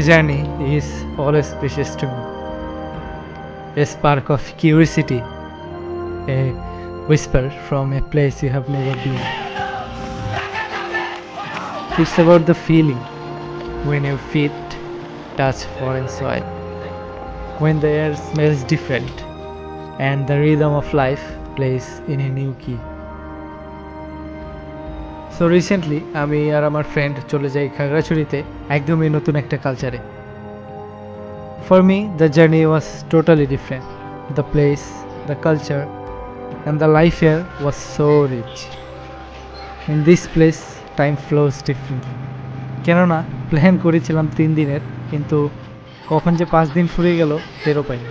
A journey is always precious to me. A spark of curiosity, a whisper from a place you have never been. It's about the feeling when your feet touch foreign soil, when the air smells different, and the rhythm of life plays in a new key. So recently আমি আর আমার friend চলে যাই খাগড়াছড়িতে একদমই নতুন একটা কালচারে for me the journey was totally different the place the culture and the life here was so rich in this place time flows different কেননা প্ল্যান করেছিলাম তিন দিনের, কিন্তু কখন যে পাঁচ দিন ফুরিয়ে গেল, টেরও পাইনি।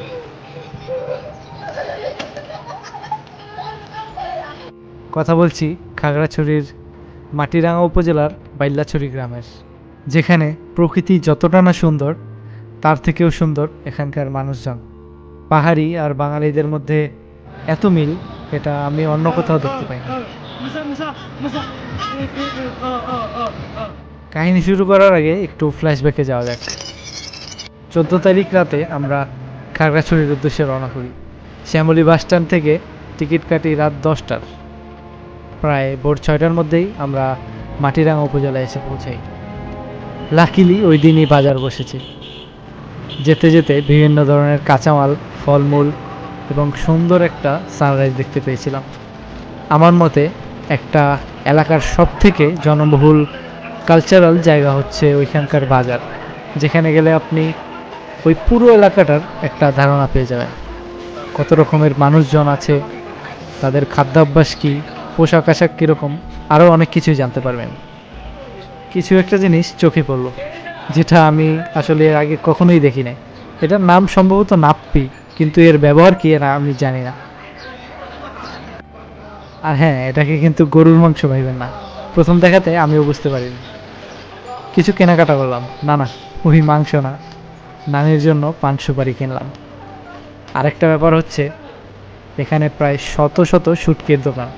কথা বলছি খাগড়াছড়ির মাটিরাঙ্গা উপজেলার বাইল্লাছড়ি গ্রামের, যেখানে প্রকৃতি যতটা না সুন্দর, তার থেকেও সুন্দর এখানকার মানুষজন। পাহাড়ি আর বাঙালিদের মধ্যে এত মিল, এটা আমি অন্য কোথাও দেখতে পাই না কাহিনী শুরু করার আগে একটু ফ্ল্যাশব্যাকে যাওয়া যাক। চোদ্দ তারিখ রাতে আমরা খাগড়াছড়ির উদ্দেশ্যে রওনা করি শ্যামলী বাসস্ট্যান্ড থেকে টিকিট কাটি রাত দশটার। প্রায় ভোর ছয়টার মধ্যেই আমরা মাটিরাঙ্গা উপজেলায় এসে পৌঁছাই। লাকিলি ওই দিনই বাজার বসেছে। যেতে যেতে বিভিন্ন ধরনের কাঁচামাল, ফলমূল এবং সুন্দর একটা সানরাইজ দেখতে পেয়েছিলাম। আমার মতে একটা এলাকার সব থেকে জনবহুল কালচারাল জায়গা হচ্ছে ওইখানকার বাজার। যেখানে গেলে আপনি ওই পুরো এলাকাটার একটা ধারণা পেয়ে যাবেন। কত রকমের মানুষজন আছে, তাদের খাদ্যাভ্যাস কী পোশাক আশাক কীরকম, আরও অনেক কিছুই জানতে পারবেন। কিছু একটা জিনিস চোখে পড়ল, যেটা আমি আসলে এর আগে কখনোই দেখি নাই। এটার নাম সম্ভবত নাপ্পি, কিন্তু এর ব্যবহার কী এর আমি জানি না। আর হ্যাঁ এটাকে কিন্তু গরুর মাংস ভাইবেন না। প্রথম দেখাতে আমিও বুঝতে পারিনি। কিছু কেনাকাটা করলাম। না না, ওই মাংস না। নানির জন্য পান সুপারি কিনলাম। আরেকটা ব্যাপার হচ্ছে, এখানে প্রায় শত শত শুটকির দোকান।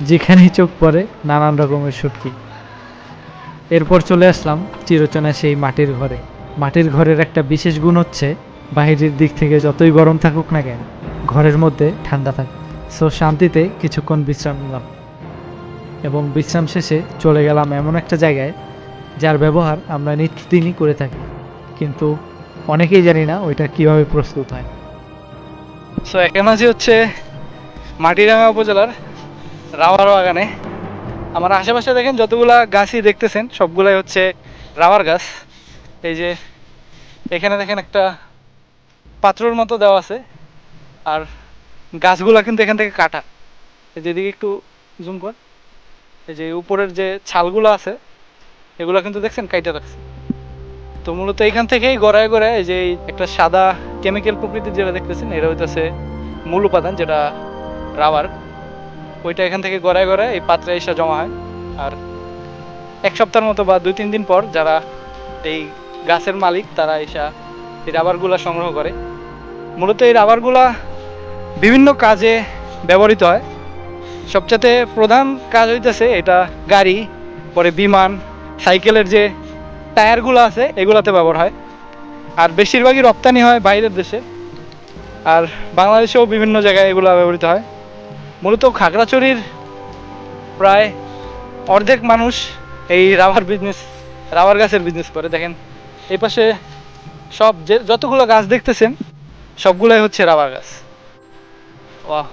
যেখানেই চোখ পড়ে, নানান রকমের শুটকি এরপর চলে আসলাম চিরচেনা সেই মাটির ঘরে। মাটির ঘরের একটা বিশেষ গুণ হচ্ছে বাইরের দিক থেকে যতই গরম থাকুক না কেন, ঘরের মধ্যে ঠান্ডা থাকে। সো শান্তিতে কিছুক্ষণ বিশ্রাম নিলাম এবং বিশ্রাম শেষে চলে গেলাম এমন একটা জায়গায়, যার ব্যবহার আমরা নিত্যদিনই করে থাকি। কিন্তু অনেকেই জানি না ওইটা কীভাবে প্রস্তুত হয়। সো আছি হচ্ছে মাটিরাঙ্গা উপজেলার রাওয়ার বাগানে। আমার আশেপাশে দেখেন যতগুলা গাছই দেখতেছেন, সবগুলাই হচ্ছে রাবার গাছ। এই যে এখানে দেখেন একটা পাত্রর মতো দেওয়া আছে, আর গাছগুলা কিন্তু এখান থেকে কাটা। এই যেদিকে একটু জুম কর। এই যে উপরের যে ছালগুলো আছে, এগুলো কিন্তু দেখছেন কাইটা রাখছে। তো মূলত এখান থেকেই গড়ায় গড়ায় এই যে একটা সাদা কেমিক্যাল প্রকৃতির যেটা দেখতেছেন, এটা হইতেছে মূল উপাদান যেটা রাবার। ওইটা এখান থেকে গড়ায় গড়ায় এই পাত্রে এসে জমা হয়। আর এক সপ্তাহের মতো বা দুই তিন দিন পর যারা এই গাছের মালিক, তারা এসা এই রাবারগুলা সংগ্রহ করে। মূলত এই রাবারগুলা বিভিন্ন কাজে ব্যবহৃত হয়। সবচেয়ে প্রধান কাজ হইতেছে এটা গাড়ি, পরে বিমান, সাইকেলের যে টায়ারগুলো আছে, এগুলাতে ব্যবহার হয়। আর বেশিরভাগই রপ্তানি হয় বাইরের দেশে। আর বাংলাদেশেও বিভিন্ন জায়গায় এগুলো ব্যবহৃত হয়। মূলত খাগড়াছড়ির প্রায় অর্ধেক মানুষ এই রাবার বিজনেস রাবার গাছের বিজনেস করে। দেখেন, এই পাশে সব যে যতগুলো গাছ দেখতেছেন, সবগুলোই হচ্ছে রাবার গাছ। বাহ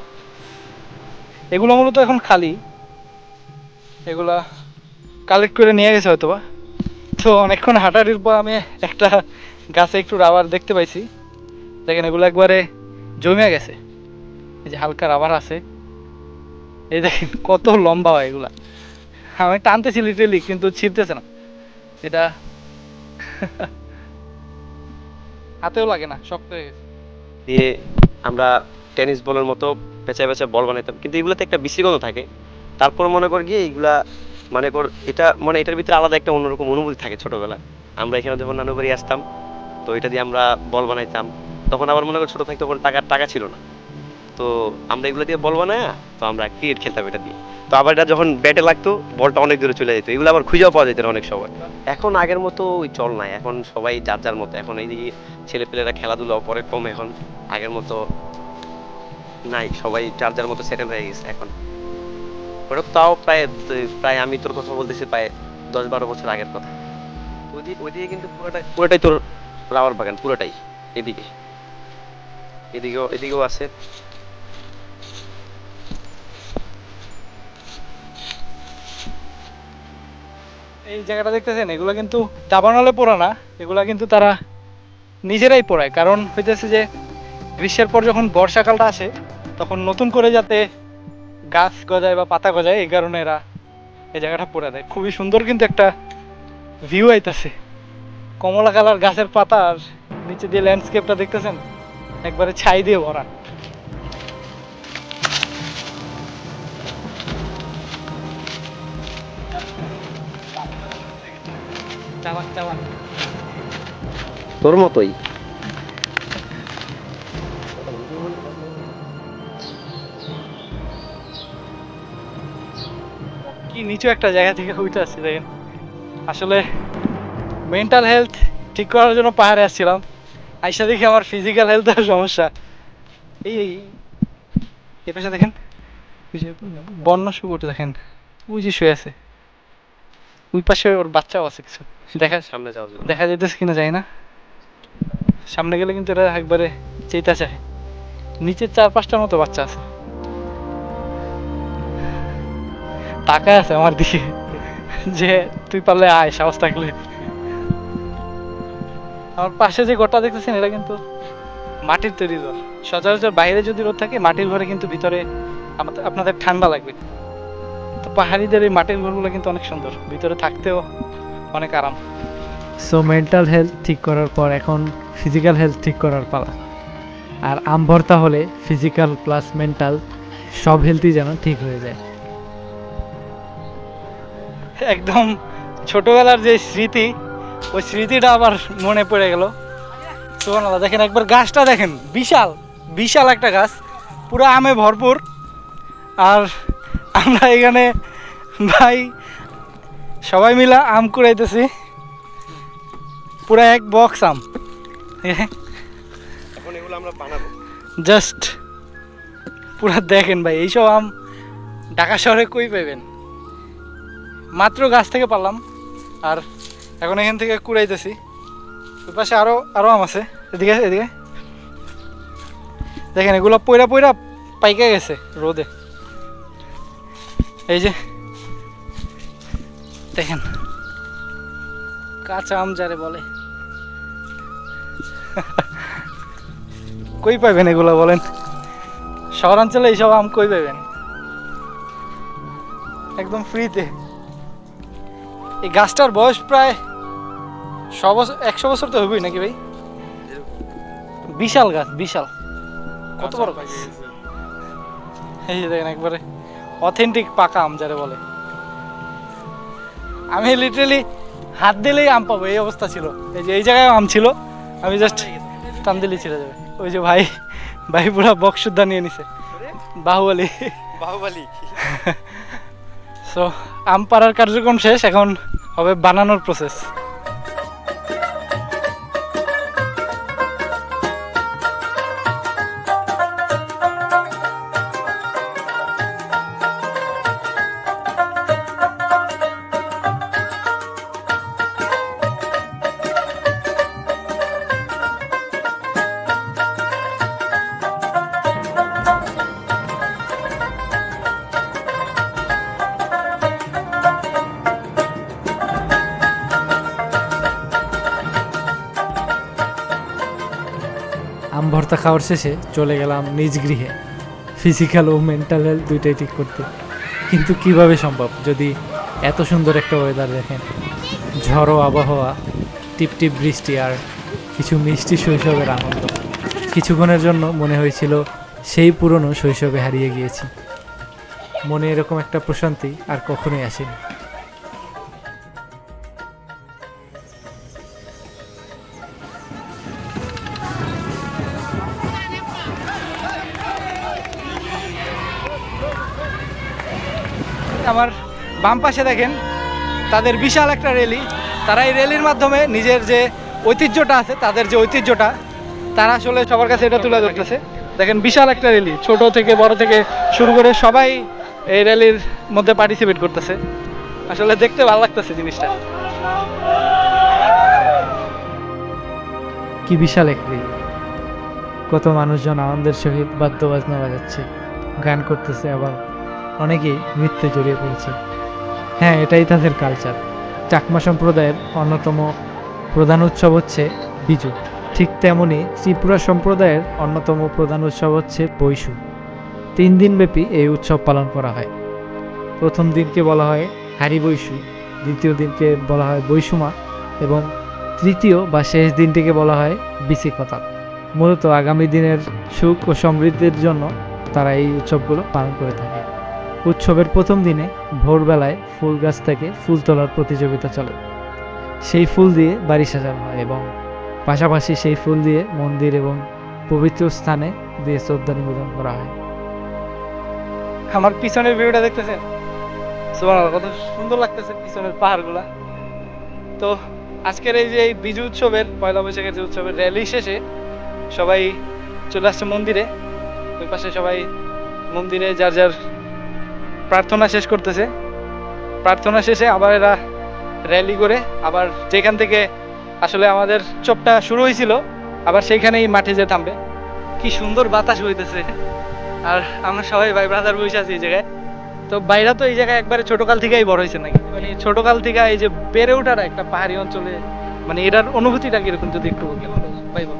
এগুলো মূলত এখন খালি। এগুলা কালেক্ট করে নিয়ে গেছে হয়তো বা তো অনেকক্ষণ হাঁটারির পর আমি একটা গাছে একটু রাবার দেখতে পাইছি। দেখেন, এগুলো একবারে জমে গেছে। এই যে হালকা রাবার আছে। এই দেখেন, কত লম্বা হয় এগুলা। আমি টানতেছি লিটারেলি কিন্তু ছিঁড়তেছে না। এটা হাতেও লাগে না, শক্ত হয়ে গেছে। দিয়ে আমরা টেনিস বলের মতো পেঁচায় পেঁচায় বল বানাইতাম। কিন্তু এগুলোতে একটা বিশ্রীগত থাকে। তারপর মনে কর গিয়ে এগুলা মানে কর, এটা মানে এটার ভিতরে আলাদা একটা অন্যরকম অনুভূতি থাকে ছোটবেলা। আমরা এখানে যখন নানু বাড়ি আসতাম, তো এটা দিয়ে আমরা বল বানাইতাম। তখন আবার মনে কর ছোট থাকতে টাকা টাকা ছিল না। তো আমরা এগুলো দিয়ে বলব না তো আমরা ক্রিকেট খেলতাম এটা দিয়ে। তো আবার এটা যখন ব্যাটে লাগতো, বলটা অনেক দূরে চলে যেত। এগুলো আবার খুঁজেও পাওয়া যেত অনেক সময়। এখন আগের মতো ওই চল নাই। এখন সবাই যার যার মতো। এখন এই ছেলেপেলেরা খেলাধুলাও করে কম এখন। আগের মতো নাই। সবাই যার যার মতো সেটেল হয়ে গেছে এখন। ওটা তাও প্রায় প্রায় আমি তোর কথা বলতেছি প্রায় দশ বারো বছর আগের কথা। ওইদিকে কিন্তু পুরোটাই পুরোটাই তোর রাবার বাগান, পুরোটাই। এদিকে। এদিকেও এদিকেও আছে। এই জায়গাটা দেখতেছেন, এগুলো কিন্তু দাবানলে পোড়া না, এগুলো কিন্তু তারা নিজেরাই পোড়ায়। কারণ হইতেছে যে, গ্রীষ্মের পর যখন বর্ষাকালটা আসে, তখন নতুন করে যাতে গাছ গজায় বা পাতা গজায়, এই কারণে এরা এই জায়গাটা পোড়া দেয়। খুবই সুন্দর কিন্তু একটা ভিউ আইতাছে। কমলা কালার গাছের পাতা আর নিচে দিয়ে ল্যান্ডস্কেপটা দেখতেছেন, একবারে ছাই দিয়ে ভরা। চাবাক চাবাক তোর মতোই। কি নিচু একটা জায়গা থেকে উঠে আসছি দেখেন। আসলে মেন্টাল হেলথ ঠিক করার জন্য পাহাড়ে আসছিলাম। আইসা দেখি আমার ফিজিক্যাল হেলথের সমস্যা। এই এই পাশে দেখেন। বন্যা শুকুরটা দেখেন। ওই যে শুয়ে আছে। ওই পাশে ওর বাচ্চাও আছে কিছু। দেখা সামনে যাওয়া দেখা কিনা যায় না। সামনে গেলে কিন্তু এরা একবারে চেতা চায়। নিচে চার পাঁচটার মতো বাচ্চা আছে। আছে আমার দিকে। যে তুই পারলে আয় সাহস থাকলে। আমার পাশে যে ঘরটা দেখতেছেন এটা কিন্তু মাটির তৈরি ঘর। সচরাচর বাইরে যদি রোদ থাকে মাটির ঘরে কিন্তু ভিতরে আমাদের আপনাদের ঠান্ডা লাগবে। পাহাড়িদের এই মাটির ঘরগুলো কিন্তু অনেক সুন্দর। ভিতরে থাকতেও অনেক আরাম। সো মেন্টাল হেলথ ঠিক করার পর এখন ফিজিক্যাল হেলথ ঠিক করার পালা। আর আম ভর্তা হলে ফিজিক্যাল প্লাস মেন্টাল সব হেলথই যেন ঠিক হয়ে যায়। একদম ছোটবেলার যে স্মৃতি ওই স্মৃতিটা আবার মনে পড়ে গেল। সুবহানাল্লাহ দেখেন একবার গাছটা দেখেন বিশাল বিশাল একটা গাছ। পুরো আমে ভরপুর। আর আমরা এখানে ভাই সবাই মিলে আম কুড়াইতেছি। পুরো এক বক্স আম। জাস্ট পুরা দেখেন ভাই এইসব আম ঢাকা শহরে কই পাইবেন? মাত্র গাছ থেকে পারলাম আর এখন এখান থেকে কুড়াইতেছি। ওই পাশে আরও আরও আম আছে। এদিকে এদিকে। দেখেন এগুলো পয়রা পয়রা পাইকে গেছে রোদে। এই যে। দেখেন। কাঁচা আম যারে বলে। কই পাইবেন এগুলো বলেন? শহরাঞ্চলে এইসব আম কই পাইবেন একদম ফ্রিতে। এই গাছটার বয়স প্রায় শ বছর একশো বছর তো হবেই নাকি ভাই? বিশাল গাছ বিশাল। কত বড়? গাছ এই যে দেখেন একবারে। অথেন্টিক পাকা আম যারে বলে। আমি লিটারেলি হাত দিলেই আম পাবো এই অবস্থা ছিল। এই যে এই জায়গায় আম ছিল আমি জাস্ট টান দিলেই ছেড়ে যাবে। ওই যে ভাই ভাই পুরা বক্স সুদ্ধা নিয়ে নিছে। বাহুবলী। বাহুবালি। সো আম পাড়ার কার্যক্রম শেষ এখন হবে বানানোর প্রসেস আম ভর্তা খাওয়ার শেষে চলে গেলাম নিজ গৃহে। ফিজিক্যাল ও মেন্টাল হেলথ দুইটাই ঠিক করতে। কিন্তু কীভাবে সম্ভব? যদি এত সুন্দর একটা ওয়েদার দেখেন। ঝড়ো আবহাওয়া, টিপ টিপ বৃষ্টি আর কিছু মিষ্টি শৈশবের আনন্দ। কিছুক্ষণের জন্য মনে হয়েছিল সেই পুরনো শৈশবে হারিয়ে গিয়েছি। মনে এরকম একটা প্রশান্তি আর কখনোই আসেনি। আমার বাম পাশে দেখেন, তাদের বিশাল একটা র্যালি তারা এই র্যালির মাধ্যমে নিজের যে ঐতিহ্যটা আছে, তাদের যে ঐতিহ্যটা, তারা আসলে সবার কাছে এটা তুলে ধরতেছে। দেখেন, বিশাল একটা র্যালি ছোট থেকে বড় থেকে শুরু করে সবাই এই র্যালির মধ্যে পার্টিসিপেট করতেছে। আসলে দেখতে ভালো লাগতেছে জিনিসটা। কি বিশাল এক র্যালি কত মানুষজন আনন্দের সহিত বাদ্য বাজনা বাজাচ্ছে, গান করতেছে আবার। অনেকেই নৃত্যে জড়িয়ে পড়েছে। হ্যাঁ এটাই তাদের কালচার চাকমা সম্প্রদায়ের অন্যতম প্রধান উৎসব হচ্ছে বিজু। ঠিক তেমনি ত্রিপুরা সম্প্রদায়ের অন্যতম প্রধান উৎসব হচ্ছে বৈশু। তিন দিনব্যাপী এই উৎসব পালন করা হয়। প্রথম দিনকে বলা হয় হারি বৈশু, দ্বিতীয় দিনকে বলা হয় বৈশুমা এবং তৃতীয় বা শেষ দিনটিকে বলা হয় বিচিকতা মূলত আগামী দিনের সুখ ও সমৃদ্ধির জন্য তারা এই উৎসবগুলো পালন করে থাকে। উৎসবের প্রথম দিনে ভোরবেলায় ফুল গাছ থেকে ফুল তোলার প্রতিযোগিতা চলে। সেই ফুল দিয়ে বাড়ি সাজানো হয় এবং পাশাপাশি সেই ফুল দিয়ে মন্দির এবং পবিত্র স্থানে দিয়ে শ্রদ্ধা নিবেদন করা হয়। আমার পিছনের ভিউটা দেখতেছেন? কত সুন্দর লাগতেছে পিছনের পাহাড়গুলা। তো আজকের এই যে বিজু উৎসবের, পয়লা বৈশাখের যে উৎসবের র্যালি শেষে সবাই চলে আসছে মন্দিরে। ওই পাশে সবাই মন্দিরে যার যার প্রার্থনা শেষ করতেছে। প্রার্থনা শেষে আবার এরা র্যালি করে আবার যেখান থেকে আসলে আমাদের চপটা শুরু হয়েছিল, আবার সেইখানেই মাঠে যে থামবে। কি সুন্দর বাতাস হইতেছে আর আমরা সবাই ভাই ব্রাদার বসে আছি এই জায়গায়। তো বাইরা তো এই জায়গায় একবারে ছোটকাল থেকেই বড় হয়েছে নাকি? মানে ছোটকাল থেকে এই যে বেড়ে ওঠার একটা পাহাড়ি অঞ্চলে মানে এটার অনুভূতিটা কীরকম যদি একটু ভাই বল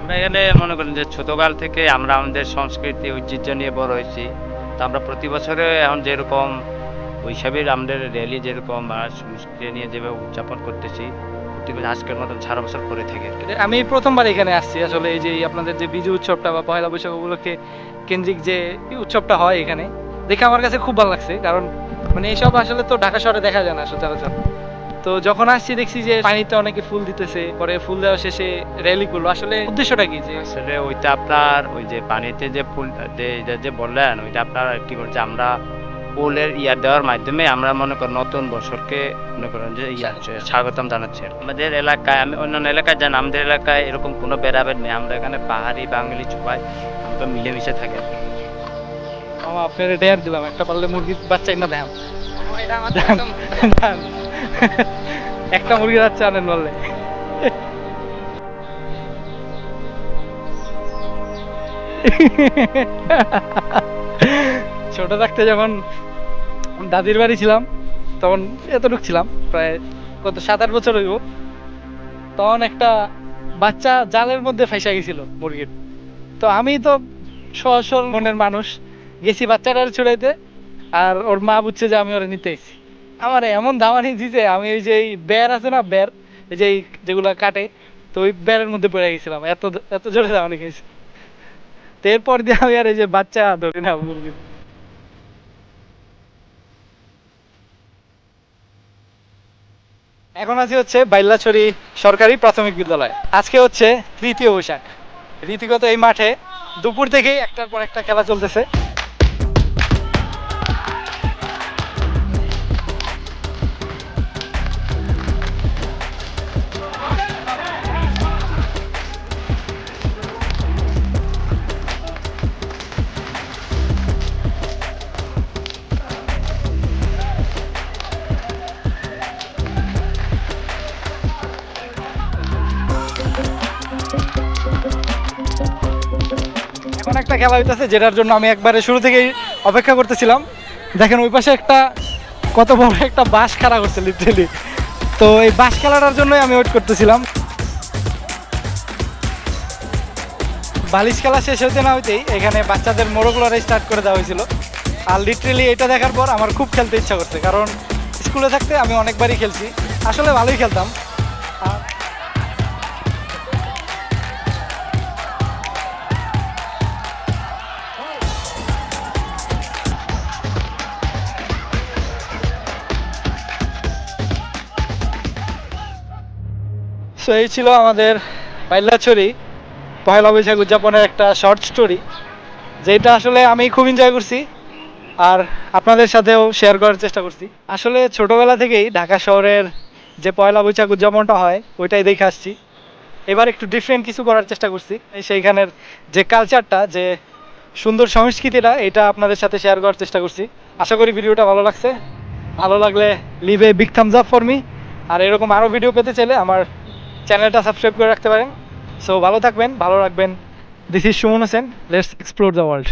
আমরা এখানে মনে করেন যে ছোটকাল থেকে আমরা আমাদের সংস্কৃতি, ঐতিহ্য নিয়ে বড় হয়েছি। আমরা প্রতি বছরে এখন যেরকম ওইসবই আমাদের র্যালি যেরকম সংস্কৃতি নিয়ে যেভাবে উদযাপন করতেছি আজকের মতন সারা বছর করে থেকে আমি প্রথমবার এখানে আসছি। আসলে এই যে আপনাদের যে বিজু উৎসবটা বা পয়লা বৈশাখ উপলক্ষে কেন্দ্রিক যে উৎসবটা হয় এখানে, দেখে আমার কাছে খুব ভালো লাগছে। কারণ মানে এইসব আসলে তো ঢাকা শহরে দেখা যায় না সচরাচর। তো যখন আসছি দেখছি যে পানিতে অনেকে ফুল দিতেছে। পরে ফুল দেওয়া শেষে র্যালি করল। আসলে উদ্দেশ্যটা কি যে আসলে ওইটা আপনার ওই যে পানিতে যে ফুল যে এটা যে বললেন ওইটা আপনার কি করছে আমরা ফুলের ইয়া দেওয়ার মাধ্যমে আমরা মনে করেন নতুন বছরকে মনে করেন যে ইয়া হচ্ছে, স্বাগতম জানাচ্ছি। আমাদের এলাকায় আমি অন্যান্য এলাকায় জানি আমাদের এলাকায় এরকম কোনো ভেদাভেদ নেই। আমরা এখানে পাহাড়ি বাঙালি সবাই আমরা মিলেমিশে থাকি। আপনার ডেয়ার দিলাম একটা পারলে মুরগির বাচ্চা না দেখাম দেন। একটা মুরগি বাচ্চা আনেন বললে। ছোট থাকতে যখন দাদির বাড়ি ছিলাম, তখন এতটুক ছিলাম, প্রায় কত সাত আট বছর হইব, তখন একটা বাচ্চা জালের মধ্যে ফাইসা গেছিল মুরগির। তো আমি তো সহজ সরল মনের মানুষ, গেছি বাচ্চাটার ছুড়াইতে, আর ওর মা বুঝছে যে আমি ওরা নিতে এসেছি। আমার এমন ধামানি দিতে আমি ওই যে বের আছে না, বের, এই যে যেগুলো কাটে, তো ওই বেরের মধ্যে পড়ে গেছিলাম, এত এত জোরে ধামানি খেয়েছি তো এরপর দিয়ে আমি আর এই যে বাচ্চা ধরি না মুরগির এখন আছি হচ্ছে বাইল্লাছড়ি সরকারি প্রাথমিক বিদ্যালয়। আজকে হচ্ছে তৃতীয় বৈশাখ। রীতিগত এই মাঠে দুপুর থেকেই একটার পর একটা খেলা চলতেছে। এখন একটা খেলা হইতেছে যেটার জন্য আমি একবারে শুরু থেকেই অপেক্ষা করতেছিলাম। দেখেন ওই পাশে একটা কত বড় একটা বাঁশ খেলা করছে লিটারেলি তো এই বাঁশ খেলাটার জন্যই আমি ওয়েট করতেছিলাম। বালিশ খেলা শেষ হইতে না হইতেই এখানে বাচ্চাদের মোরগ লড়াই স্টার্ট করে দেওয়া হয়েছিল। আর লিটারেলি এটা দেখার পর আমার খুব খেলতে ইচ্ছা করছে, কারণ স্কুলে থাকতে আমি অনেকবারই খেলছি। আসলে ভালোই খেলতাম। আর সো এই ছিল আমাদের পাইলাছড়ি পয়লা বৈশাখ উদযাপনের একটা শর্ট স্টোরি যেটা আসলে আমি খুব এনজয় করছি আর আপনাদের সাথেও শেয়ার করার চেষ্টা করছি। আসলে ছোটোবেলা থেকেই ঢাকা শহরের যে পয়লা বৈশাখ উদযাপনটা হয়, ওইটাই দেখে আসছি। এবার একটু ডিফারেন্ট কিছু করার চেষ্টা করছি। সেইখানের যে কালচারটা যে সুন্দর সংস্কৃতিটা, এটা আপনাদের সাথে শেয়ার করার চেষ্টা করছি। আশা করি ভিডিওটা ভালো লাগছে। ভালো লাগলে leave a big thumbs up for me আর এরকম আরও ভিডিও পেতে চাইলে আমার চ্যানেলটা সাবস্ক্রাইব করে রাখতে পারেন। সো ভালো থাকবেন, ভালো রাখবেন। This is Suman Hossain let's explore the world